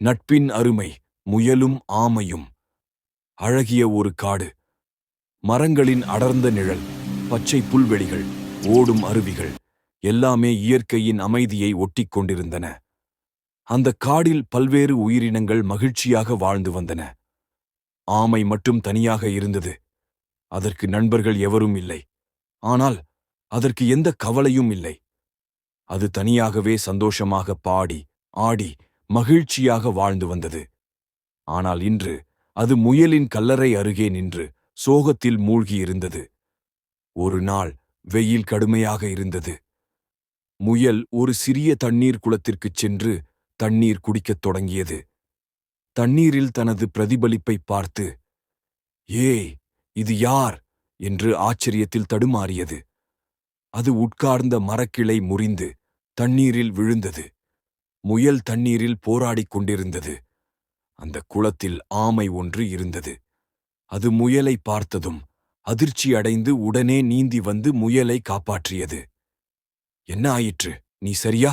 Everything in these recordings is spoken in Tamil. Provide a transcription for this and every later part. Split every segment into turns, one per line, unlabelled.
நட்பின் அருமை முயலும் ஆமையும். அழகிய ஒரு காடு. மரங்களின் அடர்ந்த நிழல். பச்சை புல்வெளிகள். ஓடும் அருவிகள். எல்லாமே இயற்கையின் அமைதியை ஒட்டிக் கொண்டிருந்தன. அந்த காடில் பல்வேறு உயிரினங்கள் மகிழ்ச்சியாக வாழ்ந்து வந்தன. ஆமை மட்டும் தனியாக இருந்தது. அதற்கு நண்பர்கள் எவரும் இல்லை. ஆனால் அதற்கு எந்த கவலையும் இல்லை. அது தனியாகவே சந்தோஷமாக பாடி ஆடி மகிழ்ச்சியாக வாழ்ந்து வந்தது. ஆனால் இன்று அது முயலின் கல்லறை அருகே நின்று சோகத்தில் மூழ்கியிருந்தது. ஒரு நாள் வெயில் கடுமையாக இருந்தது. முயல் ஒரு சிறிய தண்ணீர் குளத்திற்குச் சென்று தண்ணீர் குடிக்கத் தொடங்கியது. தண்ணீரில் தனது பிரதிபலிப்பை பார்த்து ஏய் இது யார்? என்று ஆச்சரியத்தில் தடுமாறியது. அது உட்கார்ந்த மரக்கிளை முறிந்து தண்ணீரில் விழுந்தது. முயல் தண்ணீரில் போராடிக் கொண்டிருந்தது. அந்த குளத்தில் ஆமை ஒன்று இருந்தது. அது முயலை பார்த்ததும் அதிர்ச்சி அடைந்து உடனே நீந்தி வந்து முயலை காப்பாற்றியது. என்ன ஆயிற்று? நீ சரியா?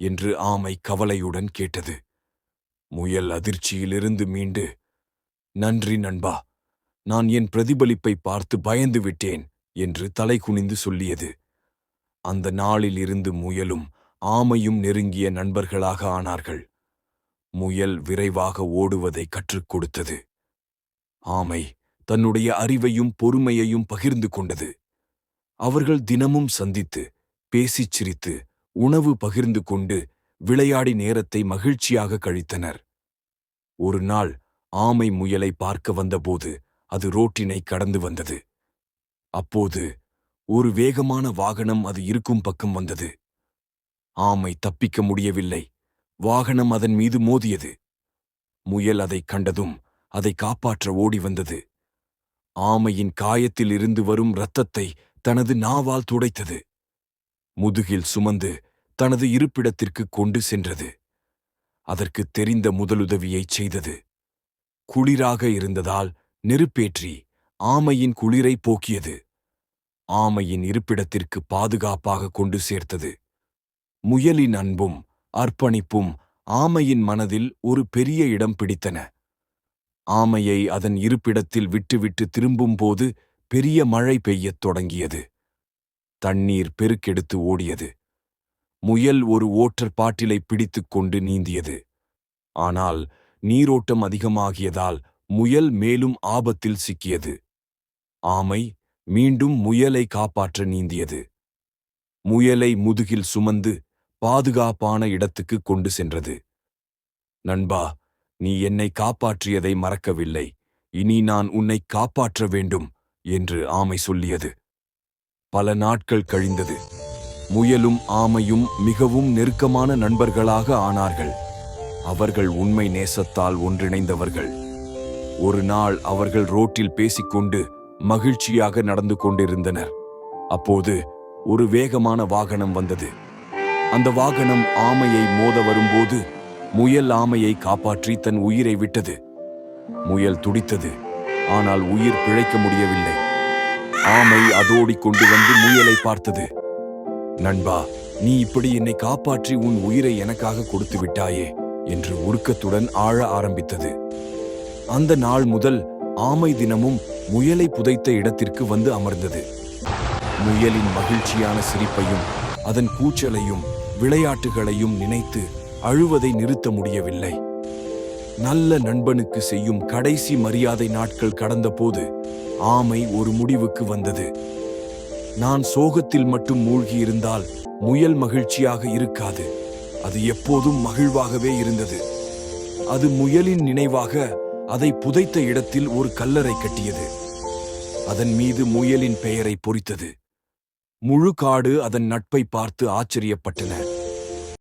என்று ஆமை கவலையுடன் கேட்டது. முயல் அதிர்ச்சியிலிருந்து மீண்டு நன்றி நண்பா நான் என் பிரதிபலிப்பை பார்த்து பயந்து விட்டேன் என்று தலை குனிந்து சொல்லியது. அந்த நாளிலிருந்து முயலும் ஆமையும் நெருங்கிய நண்பர்களாக ஆனார்கள். முயல் விரைவாக ஓடுவதை கற்றுக் கொடுத்தது. ஆமை தன்னுடைய அறிவையும் பொறுமையையும் பகிர்ந்து கொண்டது. அவர்கள் தினமும் சந்தித்து பேசிச் சிரித்து உணவு பகிர்ந்து கொண்டு விளையாடி நேரத்தை மகிழ்ச்சியாக கழித்தனர். ஒரு நாள் ஆமை முயலை பார்க்க வந்தபோது அது ரோட்டினை கடந்து வந்தது. அப்போது ஒரு வேகமான வாகனம் அது இருக்கும் பக்கம் வந்தது. ஆமை தப்பிக்க முடியவில்லை. வாகனம் அதன் மீது மோதியது. முயல் அதைக் கண்டதும் அதை காப்பாற்ற ஓடி வந்தது. ஆமையின் காயத்தில் இருந்து வரும் இரத்தத்தை தனது நாவால் துடைத்தது. முதுகில் சுமந்து தனது இருப்பிடத்திற்கு கொண்டு சென்றது. அதற்கு தெரிந்த முதலுதவியைச் செய்தது. குளிராக இருந்ததால் நெருப்பேற்றி ஆமையின் குளிரை போக்கியது. ஆமையின் இருப்பிடத்திற்கு பாதுகாப்பாக கொண்டு சேர்த்தது. முயலின் அன்பும் அர்ப்பணிப்பும் ஆமையின் மனதில் ஒரு பெரிய இடம் பிடித்தன. ஆமையை அதன் இருப்பிடத்தில் விட்டுவிட்டு திரும்பும்போது பெரிய மழை பெய்யத் தொடங்கியது. தண்ணீர் பெருக்கெடுத்து ஓடியது. முயல் ஒரு ஓட்டர் பாட்டிலை பிடித்துக் கொண்டு நீந்தியது. ஆனால் நீரோட்டம் அதிகமாகியதால் முயல் மேலும் ஆபத்தில் சிக்கியது. ஆமை மீண்டும் முயலை காப்பாற்ற நீந்தியது. முயலை முதுகில் சுமந்து பாதுகாப்பான இடத்துக்கு கொண்டு சென்றது. நண்பா நீ என்னை காப்பாற்றியதை மறக்கவில்லை. இனி நான் உன்னை காப்பாற்ற வேண்டும் என்று ஆமை சொல்லியது. பல நாட்கள் கழிந்தது. முயலும் ஆமையும் மிகவும் நெருக்கமான நண்பர்களாக ஆனார்கள். அவர்கள் உண்மை நேசத்தால் ஒன்றிணைந்தவர்கள். ஒரு நாள் அவர்கள் ரோட்டில் பேசிக்கொண்டு மகிழ்ச்சியாக நடந்து கொண்டிருந்தனர். அப்போது ஒரு வேகமான வாகனம் வந்தது. அந்த வாகனம் ஆமையை மோத வரும்போது முயல் ஆமையை காப்பாற்றி தன் உயிரை விட்டது. முயல் துடித்தது ஆனால் உயிர் பிழைக்க முடியவில்லை. ஆமை அதோடி கொண்டு வந்து முயலை பார்த்தது. நண்பா நீ இப்படி என்னை காப்பாற்றி உன் உயிரை எனக்காக கொடுத்து விட்டாயே என்று உருக்கத்துடன் ஆழ ஆரம்பித்தது. அந்த நாள் முதல் ஆமை தினமும் முயலை புதைத்த இடத்திற்கு வந்து அமர்ந்தது. முயலின் மகிழ்ச்சியான சிரிப்பையும் அதன் கூச்சலையும் விளையாட்டுகளையும் நினைத்து அழுவதை நிறுத்த முடியவில்லை. நல்ல நண்பனுக்கு செய்யும் கடைசி மரியாதை நாட்கள் கடந்தபோது ஆமை ஒரு முடிவுக்கு வந்தது. நான் சோகத்தில் மட்டும் மூழ்கியிருந்தால் முயல் மகிழ்ச்சியாக இருக்காது. அது எப்போதும் மகிழ்வாகவே இருந்தது. அது முயலின் நினைவாக அதை புதைத்த இடத்தில் ஒரு கல்லறை கட்டியது. அதன் மீது முயலின் பெயரை பொறித்தது. முழு காடு அதன் நட்பை பார்த்து ஆச்சரியப்பட்டன